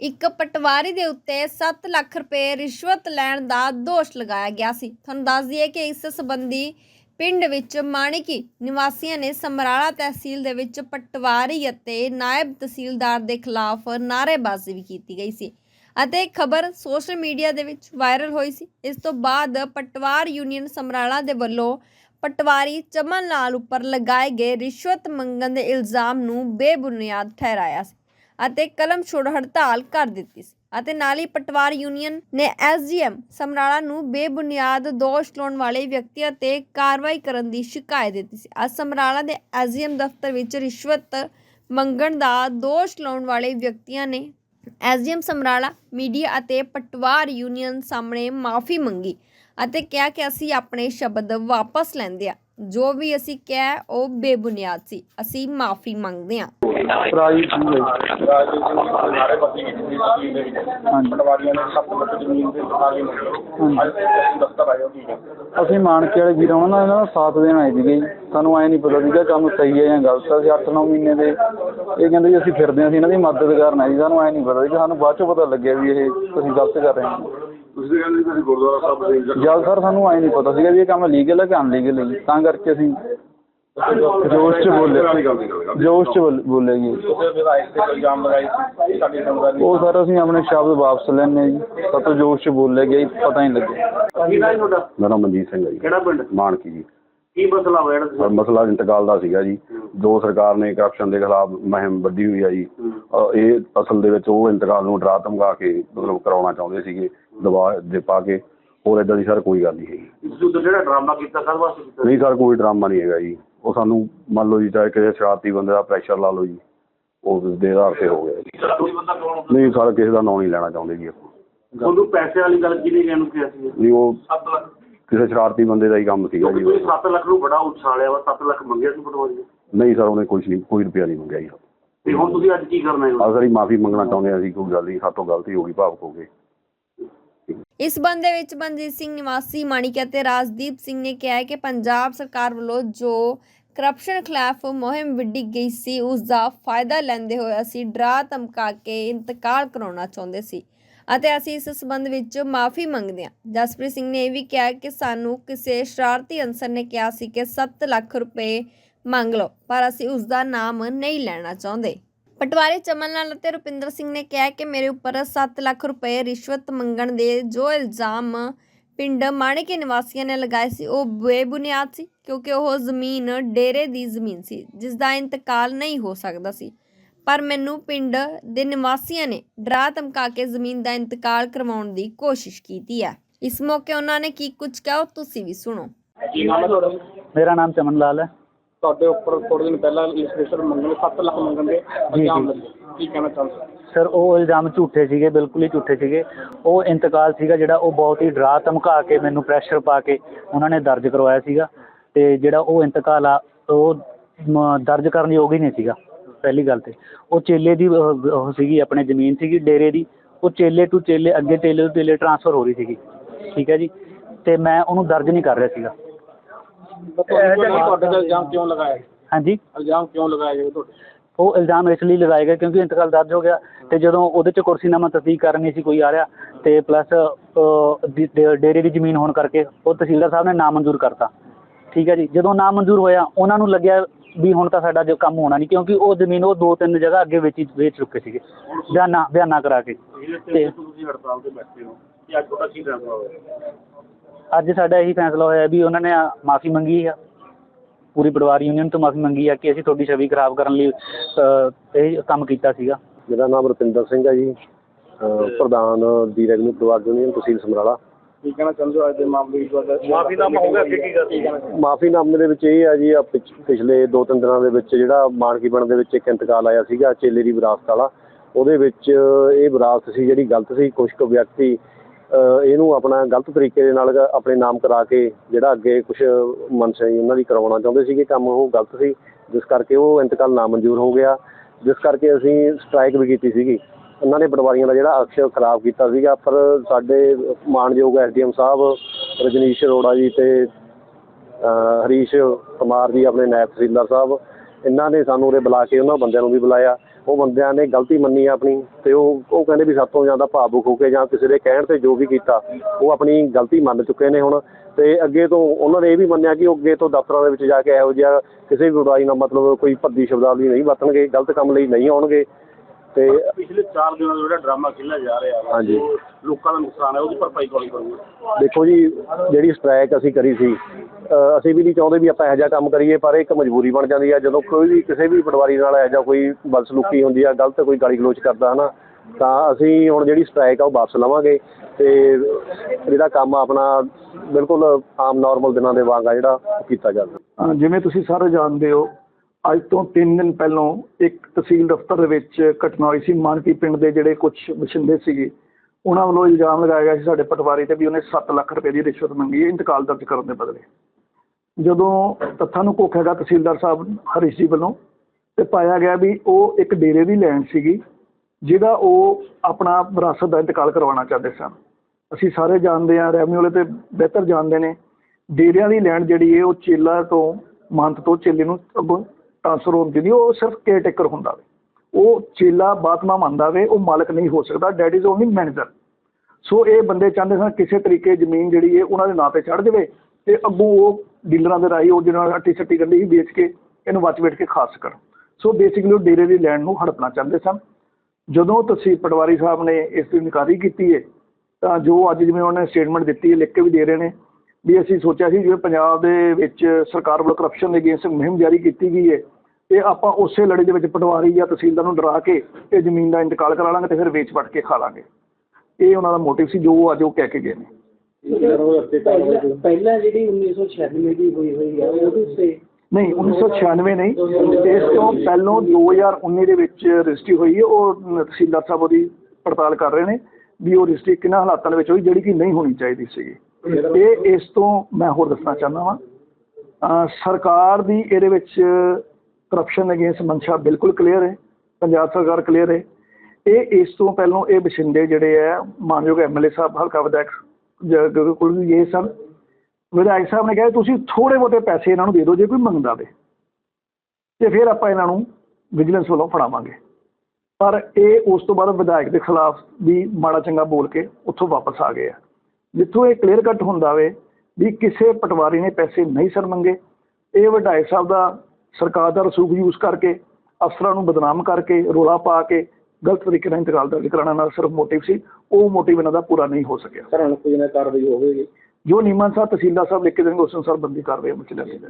ਇੱਕ ਪਟਵਾਰੀ ਦੇ ਉੱਤੇ 7 ਲੱਖ ਰੁਪਏ ਰਿਸ਼ਵਤ ਲੈਣ ਦਾ ਦੋਸ਼ ਲਗਾਇਆ ਗਿਆ ਸੀ। ਤੁਹਾਨੂੰ ਦੱਸ ਦਈਏ ਕਿ ਇਸ ਸੰਬੰਧੀ ਪਿੰਡ ਵਿੱਚ ਮਾਣਿਕੀ ਨਿਵਾਸੀਆਂ ਨੇ ਸਮਰਾਲਾ ਤਹਿਸੀਲ ਦੇ ਵਿੱਚ ਪਟਵਾਰੀ ਅਤੇ ਨਾਇਬ ਤਹਿਸੀਲਦਾਰ ਦੇ ਖਿਲਾਫ ਨਾਅਰੇਬਾਜ਼ੀ ਵੀ ਕੀਤੀ ਗਈ ਸੀ ਅਤੇ ਖਬਰ ਸੋਸ਼ਲ ਮੀਡੀਆ ਦੇ ਵਿੱਚ ਵਾਇਰਲ ਹੋਈ ਸੀ। ਇਸ ਤੋਂ ਬਾਅਦ ਪਟਵਾਰ ਯੂਨੀਅਨ ਸਮਰਾਲਾ ਦੇ ਵੱਲੋਂ ਪਟਵਾਰੀ ਚਮਨ ਲਾਲ ਉੱਪਰ ਲਗਾਏ ਗਏ ਰਿਸ਼ਵਤ ਮੰਗਣ ਦੇ ਇਲਜ਼ਾਮ ਨੂੰ ਬੇਬੁਨਿਆਦ ਠਹਿਰਾਇਆ ਸੀ। ਅਤੇ ਕਲਮ ਛੋੜ ਹੜਤਾਲ ਕਰ ਦਿੱਤੀ ਸੀ। ਅਤੇ ਨਾਲ ਹੀ ਪਟਵਾਰ ਯੂਨੀਅਨ ਨੇ ਐਸਜੀਐਮ ਸਮਰਾਲਾ ਨੂੰ ਬੇਬੁਨਿਆਦ ਦੋਸ਼ ਲਾਉਣ ਵਾਲੇ ਵਿਅਕਤੀਆਂ ਤੇ ਕਾਰਵਾਈ ਕਰਨ ਦੀ ਸ਼ਿਕਾਇਤ ਦਿੱਤੀ ਸੀ। ਅੱਜ ਸਮਰਾਲਾ ਦੇ ਐਸਜੀਐਮ ਦਫ਼ਤਰ ਵਿੱਚ ਰਿਸ਼ਵਤ ਮੰਗਣ ਦਾ ਦੋਸ਼ ਲਾਉਣ ਵਾਲੇ ਵਿਅਕਤੀਆਂ ਨੇ ਐਸਡੀਐਮ ਸਮਰਾਲਾ, ਮੀਡੀਆ ਅਤੇ ਪਟਵਾਰ ਯੂਨੀਅਨ ਸਾਹਮਣੇ ਮਾਫੀ ਮੰਗੀ ਅਤੇ ਕਿਹਾ ਕਿ ਅਸੀਂ ਆਪਣੇ ਸ਼ਬਦ ਵਾਪਸ ਲੈਂਦੇ ਆ ਜੋ ਵੀ ਅਸੀਂ ਕਿਹਾ ਉਹ ਬੇਬੁਨਿਆਦ ਸੀ। ਅਸੀਂ ਮਾਫੀ ਮੰਗਦੇ ਹਾਂ। ਪ੍ਰਾਈਜ਼ ਕੀ ਹੈ ਰਾਜੇ ਜੀ ਨਾਰੇ ਬੱਤੀ ਕੀਤੀ ਸੀ ਸਕੀਮ ਦੇ ਵਿੱਚ ਹਾਂਜੀ। ਪਟਵਾਰੀਆਂ ਨੇ ਸੱਤ ਲੱਖ ਜ਼ਮੀਨ ਦੇ ਸਾਰੀ ਮੰਗੀ ਅੱਜ ਤੁਸੀਂ ਦਫ਼ਤਰ ਆਏ ਹੋ ਠੀਕ ਹੈ। ਅਸੀਂ ਮਾਨਕੇ ਵਾਲੇ ਵੀਰ ਉਹਨਾਂ ਨਾਲ ਇਹਨਾਂ ਦਾ ਸਾਥ ਦੇਣ ਆਏ ਸੀਗੇ ਜੀ। ਸਾਨੂੰ ਐ ਨਹੀਂ ਪਤਾ ਸੀਗਾ ਕੰਮ ਸਹੀ ਹੈ ਜਾਂ ਗਲਤ ਹੈ। ਅਸੀਂ 8-9 ਮਹੀਨੇ ਦੇ ਇਹ ਕਹਿੰਦੇ ਜੀ ਅਸੀਂ ਫਿਰਦੇ ਹਾਂ ਅਸੀਂ ਇਹਨਾਂ ਦੀ ਮਦਦ ਕਰਨ ਆਏ ਜੀ ਸਾਨੂੰ ਐ ਨਹੀਂ ਪਤਾ ਸੀ ਕਿ ਸਾਨੂੰ ਬਾਅਦ ਚੋਂ ਪਤਾ ਲੱਗਿਆ ਵੀ ਇਹ ਅਸੀਂ ਗਲਤ ਕਰ ਰਹੇ ਹਾਂ। ਤੁਸੀਂ ਕਹਿੰਦੇ ਤੁਸੀਂ ਗੁਰਦੁਆਰਾ ਸਾਹਿਬ ਦੇ ਜਦ ਸਰ ਸਾਨੂੰ ਐ ਨਹੀਂ ਪਤਾ ਸੀਗਾ ਵੀ ਇਹ ਕੰਮ ਲੀਗਲ ਹੈ ਕਿ ਅਨਲੀਗਲ ਹੈ ਜੀ। ਤਾਂ ਕਰਕੇ ਅਸੀਂ ਜੋਸ਼ 'ਚ ਬੋਲੇ। ਜੋਸ਼ 'ਚ ਬੋਲ- ਬੋਲੇ ਜੀ ਤੁਸੀਂ ਵਿਧਾਇਕ ਤੇ ਇਲਜ਼ਾਮ ਲਗਾਏ ਸੀ ਸਾਡੀ ਸਮਝਦਾਰੀ ਉਹ ਸਰ ਅਸੀਂ ਆਪਣੇ ਸ਼ਬਦ ਵਾਪਸ ਲੈਣੇ ਜੀ। ਸਾਤੋਂ ਜੋਸ਼ 'ਚ ਬੋਲੇ ਗਏ ਪਤਾ ਹੀ ਨਹੀਂ ਲੱਗਿਆ। ਕੀ ਨਾਮ ਤੁਹਾਡਾ ਮੇਰਾ ਨਾਮ ਮਨਜੀਤ ਸਿੰਘ ਹੈ ਜੀ। ਕਿਹੜਾ ਪਿੰਡ? ਮਾਨਕੀ ਜੀ। ਕੀ ਮਸਲਾ ਹੋਇਆ ਜਿਹੜਾ ਪਰ ਮਸਲਾ ਇੰਤਕਾਲ ਦਾ ਸੀਗਾ ਜੀ। ਜੋ ਸਰਕਾਰ ਨੇ ਕਰਪਸ਼ਨ ਦੇ ਖਿਲਾਫ ਮੁਹਿੰਮ ਵੱਡੀ ਹੋਈ ਆ ਜੀ। ਇਹ ਅਸਲ ਦੇ ਵਿੱਚ ਉਹ ਇੰਤਕਾਲ ਨੂੰ ਡਰਾ ਧਮਕਾ ਕੇ ਮਤਲਬ ਕਰਾਉਣਾ ਚਾਹੁੰਦੇ ਸੀਗੇ ਦਬਾਅ ਦੇ ਪਾ ਕੇ। ਹੋਰ ਇਦਾਂ ਦੀ ਸਰ ਕੋਈ ਗੱਲ ਨਹੀਂ ਹੈਗੀ। ਤੁਸੀਂ ਜਿਹੜਾ ਡਰਾਮਾ ਕੀਤਾ ਕਾਹਦੇ ਵਾਸਤੇ ਕੀਤਾ? ਨਹੀਂ ਸਰ ਕੋਈ ਡਰਾਮਾ ਨਹੀਂ ਹੈਗਾ ਜੀ। ਉਹ ਸਾਨੂੰ ਮੰਨ ਲਓ ਜੀ ਚਾਹੇ ਕਿਸੇ ਸ਼ਰਾਰਤੀ ਬੰਦੇ ਦਾ ਪ੍ਰੈਸ਼ਰ ਲਾ ਲਓ ਜੀ ਉਹ ਦੇ ਆਧਾਰ ਤੇ ਹੋ ਗਿਆ ਜੀ। ਕੋਈ ਬੰਦਾ ਕੌਣ ਨਹੀਂ ਸਰ ਕਿਸੇ ਦਾ ਨਾਂ ਨਹੀਂ ਲੈਣਾ ਚਾਹੁੰਦੇ ਜੀ ਆਪਾਂ। ਤੁਹਾਨੂੰ ਪੈਸੇ ਵਾਲੀ ਗੱਲ ਕਿਹਨੇ ਕਹਿਣ ਨੂੰ ਕਿਹਾ ਸੀ? ਨਹੀਂ ਉਹ 7 ਲੱਖ ਕਿਸੇ ਸ਼ਰਾਰਤੀ ਬੰਦੇ ਦਾ ਹੀ ਕੰਮ ਸੀਗਾ ਕਿਉਂਕਿ ਜੀ ਤੁਸੀਂ 7 ਲੱਖ ਨੂੰ ਬੜਾ ਉਛਾਲਿਆ ਵਾ 7 ਲੱਖ ਮੰਗਿਆ ਸੀ ਪਟਵਾਰੀ ਨੇ? ਨਹੀਂ ਸਰ ਉਹਨੇ ਕੁਝ ਨਹੀਂ ਕੋਈ ਰੁਪਿਆ ਨਹੀਂ ਮੰਗਿਆ ਜੀ। ਤੇ ਹੁਣ ਤੁਸੀਂ ਅੱਜ ਕੀ ਕਰਨਾ ਹੈ? ਅਸਲ ਹੀ ਮਾਫੀ ਮੰਗਣਾ ਚਾਹੁੰਦੇ ਹਾਂ ਅਸੀਂ ਕੋਈ ਗੱਲ ਨਹੀਂ ਸਾਤੋਂ ਗਲਤੀ ਹੋ ਗਈ ਭਾਵਕ ਹੋ ਗਏ। ਇਸ ਸੰਬੰਧ ਦੇ ਵਿੱਚ ਮਨਜੀਤ ਸਿੰਘ ਨਿਵਾਸੀ ਮਾਣਿਕ ਅਤੇ ਰਾਜਦੀਪ ਸਿੰਘ ਨੇ ਕਿਹਾ ਹੈ ਕਿ ਪੰਜਾਬ ਸਰਕਾਰ ਵੱਲੋਂ ਜੋ ਕਰਪਸ਼ਨ ਖਿਲਾਫ ਮੁਹਿੰਮ ਵਿੱਢੀ ਗਈ ਸੀ ਉਸ ਦਾ ਫਾਇਦਾ ਲੈਂਦੇ ਹੋਏ ਅਸੀਂ ਡਰਾ ਧਮਕਾ ਕੇ ਇੰਤਕਾਲ ਕਰਾਉਣਾ ਚਾਹੁੰਦੇ ਸੀ। ਅਤੇ ਅਸੀਂ ਇਸ ਸੰਬੰਧ ਵਿੱਚ ਮਾਫੀ ਮੰਗਦੇ ਹਾਂ। ਜਸਪ੍ਰੀਤ ਸਿੰਘ ਨੇ ਇਹ ਵੀ ਕਿਹਾ ਕਿ ਸਾਨੂੰ ਕਿਸੇ ਸ਼ਰਾਰਤੀ ਅਨਸਰ ਨੇ ਕਿਹਾ ਸੀ ਕਿ 7 ਲੱਖ ਰੁਪਏ ਮੰਗ ਲਓ, ਪਰ ਅਸੀਂ ਉਸ ਦਾ ਨਾਮ ਨਹੀਂ ਲੈਣਾ ਚਾਹੁੰਦੇ। ਪਟਵਾਰੀ ਚਮਨ ਲਾਲ ਅਤੇ ਰੁਪਿੰਦਰ ਸਿੰਘ ਨੇ ਕਿਹਾ ਕਿ ਮੇਰੇ ਉੱਪਰ 7 ਲੱਖ ਰੁਪਏ ਰਿਸ਼ਵਤ ਮੰਗਣ ਦੇ ਜੋ ਇਲਜ਼ਾਮ ਪਿੰਡ ਮਾਣਕੇ ਨਿਵਾਸੀਆਂ ਨੇ ਲਗਾਏ ਸੀ, ਉਹ ਬੇਬੁਨਿਆਦ ਸੀ, ਕਿਉਂਕਿ ਉਹ ਜ਼ਮੀਨ ਡੇਰੇ ਦੀ ਜ਼ਮੀਨ ਸੀ ਜਿਸ ਦਾ ਇੰਤਕਾਲ ਨਹੀਂ ਹੋ ਸਕਦਾ ਸੀ। ਪਰ ਮੈਨੂੰ ਪਿੰਡ ਦੇ ਨਿਵਾਸੀਆਂ ਨੇ ਡਰਾ ਧਮਕਾ ਕੇ ਜ਼ਮੀਨ ਦਾ ਇੰਤਕਾਲ ਕਰਵਾਉਣ ਦੀ ਕੋਸ਼ਿਸ਼ ਕੀਤੀ ਹੈ ਇਸ ਮੌਕੇ ਉਹਨਾਂ ਨੇ ਕੀ ਕੁਝ ਕਿਹਾ ਉਹ ਤੁਸੀਂ ਵੀ ਸੁਣੋ। ਕੀ ਨਾਮ ਹੈ ਤੁਹਾਡਾ? ਮੇਰਾ ਨਾਮ ਚਮਨ ਲਾਲ ਹੈ। ਤੁਹਾਡੇ ਉੱਪਰ ਥੋੜੇ ਦਿਨ ਪਹਿਲਾਂ ਇਨਸਪੈਕਟਰ ਮੰਗਣ 7 ਲੱਖ ਮੰਗਣ ਦੇ ਇਲਜ਼ਾਮ ਲੱਗੇ। ਕੀ ਕਹਿਣਾ ਚਾਹੁੰਦੇ? ਸਰ ਉਹ ਇਲਜ਼ਾਮ ਝੂਠੇ ਸੀਗੇ ਬਿਲਕੁਲ ਹੀ ਝੂਠੇ ਸੀਗੇ। ਉਹ ਇੰਤਕਾਲ ਸੀਗਾ ਜਿਹੜਾ ਉਹ ਬਹੁਤ ਹੀ ਡਰਾ ਧਮਕਾ ਕੇ ਮੈਨੂੰ ਪ੍ਰੈਸ਼ਰ ਪਾ ਕੇ ਉਹਨਾਂ ਨੇ ਦਰਜ ਕਰਵਾਇਆ ਸੀਗਾ। ਤੇ ਜਿਹੜਾ ਉਹ ਇੰਤਕਾਲ ਆ ਉਹ ਮ, ਦਰਜ ਕਰਨ ਯੋਗ ਹੀ ਨਹੀਂ ਸੀਗਾ। ਪਹਿਲੀ ਗੱਲ ਤੇ। ਉਹ ਚੇਲੇ ਦੀ ਉਹ ਉਹ ਸੀਗੀ ਆਪਣੇ ਜ਼ਮੀਨ ਸੀਗੀ ਡੇਰੇ ਦੀ। ਉਹ ਚੇਲੇ ਟੂ ਚੇਲੇ ਅੱਗੇ ਚੇਲੇ ਤੋਂ ਚੇਲੇ ਟਰਾਂਸਫਰ ਹੋ ਰਹੀ ਸੀਗੀ। ਠੀਕ ਹੈ ਜੀ? ਤੇ ਮੈਂ ਉਹਨੂੰ ਦਰਜ ਨਹੀਂ ਕਰ ਰਿਹਾ ਸੀਗਾ। ਤੁਹਾਡੇ ਤੇ ਇਲਜ਼ਾਮ ਕਿਉਂ ਲਗਾਇਆ ਹਾਂਜੀ? ਇਲਜ਼ਾਮ ਕਿਉਂ ਲਗਾਇਆ ਗਿਆ ਤੁਹਾਡੇ ਉਹ ਇਲਜ਼ਾਮ ਇਸ ਲਈ ਲਗਾਏ ਗਏ ਕਿਉਂਕਿ ਇੰਤਕਾਲ ਦਰਜ ਹੋ ਗਿਆ ਤੇ ਜਦੋਂ ਉਹਦੇ ਚ ਕੁਰਸੀਨਾਮਾ ਤਸਦੀਕ ਕਰਨੀ ਸੀ ਕੋਈ ਆ ਰਿਹਾ ਤੇ ਪਲੱਸ ਡੇਰੇ ਦੀ ਜ਼ਮੀਨ ਹੋਣ ਕਰਕੇ ਉਹ ਤਹਿਸੀਲਦਾਰ ਸਾਹਿਬ ਨੇ ਨਾਮਨਜ਼ੂਰ ਕਰਤਾ। ਠੀਕ ਹੈ ਜੀ? ਜਦੋਂ ਨਾਮਨਜ਼ੂਰ ਹੋਇਆ ਉਹਨਾਂ ਨੂੰ ਲੱਗਿਆ ਵੀ ਹੁਣ ਤਾਂ ਸਾਡਾ ਜੋ ਕੰਮ ਹੋਣਾ ਨਹੀਂ, ਕਿਉਂਕਿ ਉਹ ਜ਼ਮੀਨ ਉਹ ਦੋ ਤਿੰਨ ਜਗ੍ਹਾ ਅੱਗੇ ਵੇਚੀ, ਵੇਚ ਚੁੱਕੇ ਸੀਗੇ, ਬਿਆਨਾ ਬਿਆਨਾ ਕਰਾ ਕੇ। ਤੇ ਤੁਸੀਂ ਹੜਤਾਲ ਤੇ ਬੈਠੇ ਹੋ ਕਿ ਅੱਜ ਤੁਹਾਡਾ ਕੀ ਫੈਸਲਾ ਹੋਇਆ ਅੱਜ ਸਾਡਾ ਇਹੀ ਫੈਸਲਾ ਹੋਇਆ ਵੀ ਉਹਨਾਂ ਨੇ ਮਾਫੀ ਮੰਗੀ ਆ, ਪੂਰੀ ਪਰਿਵਾਰ ਯੂਨੀਅਨ ਤੋਂ ਮਾਫੀ ਮੰਗੀ ਆ ਕਿ ਅਸੀਂ ਤੁਹਾਡੀ ਛਵੀ ਖਰਾਬ ਕਰਨ ਲਈ ਇਹ ਕੰਮ ਕੀਤਾ ਸੀਗਾ। ਮੇਰਾ ਨਾਮ ਰੁਪਿੰਦਰ ਸਿੰਘ ਹੈ ਜੀ ਪ੍ਰਧਾਨ ਦੀ ਰੈਵਨਿਊ ਪਰਿਵਾਰ ਯੂਨੀਅਨ ਤਹਿਸੀਲ ਸਮਰਾਲਾ। ਕੀ ਕਹਿਣਾ ਚਾਹੁੰਦੇ ਹੋ ਅੱਜ ਦੇ ਮਾਮਲੇ ਵਿੱਚ? ਮਾਫੀਨਾਮਾ ਹੋ ਗਿਆ ਅੱਗੇ ਕੀ ਕਰ ਮਾਫੀਨਾਮੇ ਦੇ ਵਿੱਚ ਇਹ ਹੈ ਜੀ ਆ ਪਿਛ- ਪਿਛਲੇ ਦੋ ਤਿੰਨ ਦਿਨਾਂ ਦੇ ਵਿੱਚ ਜਿਹੜਾ ਮਾਨਕੀ ਪਿੰਡ ਦੇ ਵਿੱਚ ਇੱਕ ਇੰਤਕਾਲ ਆਇਆ ਸੀਗਾ ਚੇਲੇ ਦੀ ਵਿਰਾਸਤ ਵਾਲਾ। ਉਹਦੇ ਵਿੱਚ ਇਹ ਵਿਰਾਸਤ ਸੀ ਜਿਹੜੀ ਗਲਤ ਸੀ ਕੁਝ ਕੁ ਵਿਅਕਤੀ ਅਹ ਇਹਨੂੰ ਆਪਣਾ ਗਲਤ ਤਰੀਕੇ ਦੇ ਨਾਲ ਆਪਣੇ ਨਾਮ ਕਰਾ ਕੇ ਜਿਹੜਾ ਅੱਗੇ ਕੁਝ ਮਨਸ਼ਾ ਜੀ ਉਹਨਾਂ ਦੀ ਕਰਵਾਉਣਾ ਚਾਹੁੰਦੇ ਸੀਗੇ ਕੰਮ ਉਹ ਗਲਤ ਸੀ। ਜਿਸ ਕਰਕੇ ਉਹ ਇੰਤਕਾਲ ਨਾਮਨਜ਼ੂਰ ਹੋ ਗਿਆ। ਜਿਸ ਕਰਕੇ ਅਸੀਂ ਸਟ੍ਰਾਈਕ ਵੀ ਕੀਤੀ ਸੀਗੀ। ਉਹਨਾਂ ਨੇ ਪਟਵਾਰੀਆਂ ਦਾ ਜਿਹੜਾ ਅਕਸ਼ ਖਰਾਬ ਕੀਤਾ ਸੀਗਾ, ਪਰ ਸਾਡੇ ਮਾਨਯੋਗ ਐਸਡੀਐਮ ਸਾਹਿਬ ਰਜਨੀਸ਼ ਅਰੋੜਾ ਜੀ ਤੇ ਹਰੀਸ਼ ਕੁਮਾਰ ਜੀ ਆਪਣੇ ਨਾਇਬ ਤਹਿਸੀਲਦਾਰ ਸਾਹਿਬ, ਇਹਨਾਂ ਨੇ ਸਾਨੂੰ ਉਰੇ ਬੁਲਾ ਕੇ ਉਹਨਾਂ ਬੰਦਿਆਂ ਨੂੰ ਵੀ ਬੁਲਾਇਆ। ਉਹ ਬੰਦਿਆਂ ਨੇ ਗਲਤੀ ਮੰਨੀ ਆ ਆਪਣੀ ਤੇ ਉਹ ਉਹ ਕਹਿੰਦੇ ਵੀ ਸਭ ਤੋਂ ਜ਼ਿਆਦਾ ਭਾਵੁਕ ਹੋ ਕੇ ਜਾਂ ਕਿਸੇ ਦੇ ਕਹਿਣ ਤੇ ਜੋ ਵੀ ਕੀਤਾ, ਉਹ ਆਪਣੀ ਗਲਤੀ ਮੰਨ ਚੁੱਕੇ ਨੇ ਹੁਣ। ਤੇ ਅੱਗੇ ਤੋਂ ਉਹਨਾਂ ਨੇ ਇਹ ਵੀ ਮੰਨਿਆ ਕਿ ਉਹ ਅੱਗੇ ਤੋਂ ਦਫ਼ਤਰਾਂ ਦੇ ਵਿੱਚ ਜਾ ਕੇ ਇਹੋ ਜਿਹਾ ਕਿਸੇ ਵੀ ਬੁਰਾਈ ਨਾਲ ਮਤਲਬ ਕੋਈ ਭੱਦੀ ਸ਼ਬਦਾਵਲੀ ਨਹੀਂ ਵਰਤਣਗੇ, ਗਲਤ ਕੰਮ ਲਈ ਨਹੀਂ ਆਉਣਗੇ। ਤੇ ਪਿਛਲੇ 4 ਦਿਨਾਂ ਤੋਂ ਜਿਹੜਾ ਡਰਾਮਾ ਖੇਡਿਆ ਜਾ ਰਿਹਾ ਵਾ ਹਾਂਜੀ। ਲੋਕਾਂ ਦਾ ਨੁਕਸਾਨ ਹੈ ਉਹਦੀ ਭਰਪਾਈ ਕੌਣ ਕਰੂਗਾ ਦੇਖੋ ਜੀ ਜਿਹੜੀ ਸਟ੍ਰਾਈਕ ਅਸੀਂ ਕਰੀ ਸੀ ਅਸੀਂ ਵੀ ਨਹੀਂ ਚਾਹੁੰਦੇ ਵੀ ਆਪਾਂ ਇਹੋ ਜਿਹਾ ਕੰਮ ਕਰੀਏ ਪਰ ਇਹ ਇੱਕ ਮਜਬੂਰੀ ਬਣ ਜਾਂਦੀ ਆ ਜਦੋਂ ਕੋਈ ਵੀ ਕਿਸੇ ਵੀ ਪਟਵਾਰੀ ਨਾਲ ਇਹੋ ਜਿਹਾ ਕੋਈ ਬਦਸਲੂਕੀ ਹੁੰਦੀ ਆ ਗਲਤ ਕੋਈ ਗਾਲੀ ਗਲੋਚ ਕਰਦਾ ਹਨਾ ਤਾਂ ਅਸੀਂ ਹੁਣ ਜਿਹੜੀ ਸਟ੍ਰਾਈਕ ਆ ਉਹ ਵਾਪਸ ਲਵਾਂਗੇ ਤੇ ਜਿਹੜਾ ਕੰਮ ਆਪਣਾ ਬਿਲਕੁਲ ਆਮ ਨਾਰਮਲ ਦਿਨਾਂ ਦੇ ਵਾਂਗ ਆ ਜਿਹੜਾ ਉਹ ਕੀਤਾ ਜਾਵੇ ਜਿਵੇਂ ਤੁਸੀਂ ਸਾਰੇ ਜਾਣਦੇ ਹੋ ਅੱਜ ਤੋਂ 3 ਦਿਨ ਪਹਿਲਾਂ ਇੱਕ ਤਹਿਸੀਲ ਦਫ਼ਤਰ ਦੇ ਵਿੱਚ ਘਟਨਾ ਹੋਈ ਸੀ, ਮਾਨਕੀ ਪਿੰਡ ਦੇ ਜਿਹੜੇ ਕੁਝ ਵਸਿੰਦੇ ਸੀਗੇ, ਉਹਨਾਂ ਵੱਲੋਂ ਇਲਜ਼ਾਮ ਲਗਾਇਆ ਗਿਆ ਸੀ ਸਾਡੇ ਪਟਵਾਰੀ ਤੇ ਵੀ ਉਹਨੇ 7 ਲੱਖ ਰੁਪਏ ਦੀ ਰਿਸ਼ਵਤ ਮੰਗੀ ਹੈ, ਇੰਤਕਾਲ ਦਰਜ ਕਰਨ ਦੇ ਬਦਲੇ। ਜਦੋਂ ਤੱਥਾਂ ਨੂੰ ਘੋਖ ਗਿਆ, ਤਹਿਸੀਲਦਾਰ ਸਾਹਿਬ ਹਰੀਸ਼ ਜੀ ਵੱਲੋਂ, ਤੇ ਪਾਇਆ ਗਿਆ ਵੀ ਉਹ ਇੱਕ ਡੇਰੇ ਦੀ ਲੈਂਡ ਸੀਗੀ, ਜਿਹਦਾ ਉਹ ਆਪਣਾ ਵਿਰਾਸਤ ਦਾ ਇੰਤਕਾਲ ਕਰਵਾਉਣਾ ਚਾਹੁੰਦੇ ਸਨ। ਅਸੀਂ ਸਾਰੇ ਜਾਣਦੇ ਹਾਂ ਰੈਵਨਿਊ ਵਾਲੇ ਤੇ ਬਿਹਤਰ ਜਾਣਦੇ ਨੇ, ਡੇਰਿਆਂ ਦੀ ਲੈਂਡ ਜਿਹੜੀ ਹੈ, ਉਹ ਚੇਲਾ ਤੋਂ, ਮੰਤ ਤੋਂ, ਚੇਲੇ ਨੂੰ ਟ੍ਰਾਂਸਫਰ ਹੋਣ ਦੀ ਉਹ ਸਿਰਫ ਕੇਅਰ ਟੇਕਰ ਹੁੰਦਾ ਵੇ। ਉਹ ਚੇਲਾ ਬਾਤਮਾ ਮੰਨਦਾ ਵੇ, ਉਹ ਮਾਲਕ ਨਹੀਂ ਹੋ ਸਕਦਾ that is only manager. So ਇਹ ਬੰਦੇ ਚਾਹੁੰਦੇ ਸਨ ਕਿਸੇ ਤਰੀਕੇ ਜ਼ਮੀਨ ਜਿਹੜੀ ਹੈ ਉਹਨਾਂ ਦੇ ਨਾਂ ਤੇ ਚੜ ਜਾਵੇ ਤੇ ਅੱਗੋਂ ਉਹ ਡੀਲਰਾਂ ਦੇ ਰਾਹੀਂ ਉਹ ਜਿਹਨਾਂ ਅੱਟੀ ਸੱਟੀ ਗੰਢੀ ਹੀ ਵੇਚ ਕੇ ਇਹਨੂੰ ਵੱਚ ਵੇਚ ਕੇ ਖਾ ਸਕਣ ਸੋ ਬੇਸਿਕਲੀ ਉਹ ਡੇਰੇ ਦੀ ਲੈਂਡ ਨੂੰ ਹੜਪਣਾ ਚਾਹੁੰਦੇ ਸਨ। ਜਦੋਂ ਤਹਿਸੀਲ ਪਟਵਾਰੀ ਸਾਹਿਬ ਨੇ ਇਸ ਦੀ ਇਨਕਾਰੀ ਕੀਤੀ ਹੈ ਤਾਂ ਜੋ ਅੱਜ ਜਿਵੇਂ ਉਹਨਾਂ ਨੇ ਸਟੇਟਮੈਂਟ ਦਿੱਤੀ ਹੈ ਲਿਖ ਕੇ ਵੀ ਦੇ ਰਹੇ ਨੇ ਵੀ ਅਸੀਂ ਸੋਚਿਆ ਸੀ ਜਿਵੇਂ ਪੰਜਾਬ ਦੇ ਵਿੱਚ ਸਰਕਾਰ ਵੱਲੋਂ ਕਰਪਸ਼ਨ ਦੇ ਅਗੇਂਸਟ ਮੁਹਿੰਮ ਜਾਰੀ ਕੀਤੀ ਗਈ ਹੈ ਤੇ ਆਪਾਂ ਉਸੇ ਲੜੀ ਦੇ ਵਿੱਚ ਪਟਵਾਰੀ ਜਾਂ ਤਹਿਸੀਲਦਾਰ ਨੂੰ ਡਰਾ ਕੇ ਇਹ ਜ਼ਮੀਨ ਦਾ ਇੰਤਕਾਲ ਕਰਾ ਲਾਂਗੇ ਤੇ ਫਿਰ ਵੇਚ ਵਟ ਕੇ ਖਾ ਲਾਂਗੇ। ਇਹ ਉਹਨਾਂ ਦਾ ਮੋਟਿਵ ਸੀ ਜੋ ਉਹ ਅੱਜ ਉਹ ਕਹਿ ਕੇ ਗਏ ਨੇ। ਪਹਿਲਾਂ ਪਹਿਲਾਂ ਜਿਹੜੀ 1996 ਦੀ ਹੋਈ ਹੋਈ ਹੈ ਉਹਦੇ ਸੇ ਨਹੀਂ 1996 ਨਹੀਂ ਇਸ ਤੋਂ ਪਹਿਲਾਂ 2019 ਦੇ ਵਿੱਚ ਰਜਿਸਟਰੀ ਹੋਈ ਹੈ ਉਹ ਤਹਿਸੀਲਦਾਰ ਸਾਹਿਬ ਉਹਦੀ ਪੜਤਾਲ ਕਰ ਰਹੇ ਨੇ ਵੀ ਉਹ ਰਜਿਸਟਰੀ ਕਿਹਨਾਂ ਹਾਲਾਤਾਂ ਦੇ ਵਿੱਚ ਹੋਈ ਜਿਹੜੀ ਕਿ ਨਹੀਂ ਹੋਣੀ ਚਾਹੀਦੀ ਸੀਗੀ। ਇਹ ਇਸ ਤੋਂ ਮੈਂ ਹੋਰ ਦੱਸਣਾ ਚਾਹੁੰਦਾ ਵਾਂ। ਸਰਕਾਰ ਦੀ ਇਹਦੇ ਵਿੱਚ ਕਰਪਸ਼ਨ ਅਗੇਂਸਟ ਮਨਸ਼ਾ ਬਿਲਕੁਲ ਕਲੀਅਰ ਹੈ, ਪੰਜਾਬ ਸਰਕਾਰ ਕਲੀਅਰ ਹੈ। ਇਹ ਇਸ ਤੋਂ ਪਹਿਲਾਂ ਇਹ ਬਸ਼ਿੰਦੇ ਜਿਹੜੇ ਆ, ਮਾਨਯੋਗ ਐਮਐਲਏ ਸਾਹਿਬ, ਹਲਕਾ ਵਿਧਾਇਕ ਕੋਲ ਵੀ ਇਹ ਸਨ। ਵਿਧਾਇਕ ਸਾਹਿਬ ਨੇ ਕਿਹਾ, ਤੁਸੀਂ ਥੋੜੇ ਬਹੁਤੇ ਪੈਸੇ ਇਹਨਾਂ ਨੂੰ ਦੇ ਦਿਓ, ਜੇ ਕੋਈ ਮੰਗਦਾ ਵੇ ਤੇ ਫਿਰ ਆਪਾਂ ਇਹਨਾਂ ਨੂੰ ਵਿਜੀਲੈਂਸ ਵੱਲੋਂ ਫੜਾਵਾਂਗੇ। ਪਰ ਇਹ ਉਸ ਤੋਂ ਬਾਅਦ ਵਿਧਾਇਕ ਦੇ ਖਿਲਾਫ ਵੀ ਮਾੜਾ ਚੰਗਾ ਬੋਲ ਕੇ ਉੱਥੋਂ ਵਾਪਸ ਆ ਗਏ ਆ। ਜਿੱਥੋਂ ਇਹ ਕਲੀਅਰ ਕੱਟ ਹੁੰਦਾ ਵੇ ਵੀ ਕਿਸੇ ਪਟਵਾਰੀ ਨੇ ਪੈਸੇ ਨਹੀਂ ਸਰ ਮੰਗੇ ਇਹ ਵਿਧਾਇਕ ਸਾਹਿਬ ਦਾ ਸਰਕਾਰ ਦਾ ਰਸੂਖ ਯੂਜ਼ ਕਰਕੇ ਅਫਸਰਾਂ ਨੂੰ ਬਦਨਾਮ ਕਰਕੇ ਰੋਲਾ ਪਾ ਕੇ ਗਲਤ ਤਰੀਕੇ ਨਾਲ ਇੰਤਕਾਲ ਦਰਜ ਕਰਾਉਣਾ ਨਾਲ ਸਿਰਫ ਮੋਟਿਵ ਸੀ ਉਹ ਮੋਟਿਵ ਇਹਨਾਂ ਦਾ ਪੂਰਾ ਨਹੀਂ ਹੋ ਸਕਿਆ। ਸਰ ਹੁਣ ਕੋਈ ਨਾ ਕਾਰਵਾਈ ਹੋਵੇਗੀ। ਜੋ ਨੀਮਨ ਸਾਹਿਬ ਤਹਿਸੀਲਦਾਰ ਸਾਹਿਬ ਲਿਖ ਕੇ ਦੇਣਗੇ ਉਸ ਅਨੁਸਾਰ ਬੰਦੀ ਕਾਰਵਾਈ ਅਮਲ ਚ ਲਿਆਂਦੀ ਜਾਏਗੀ।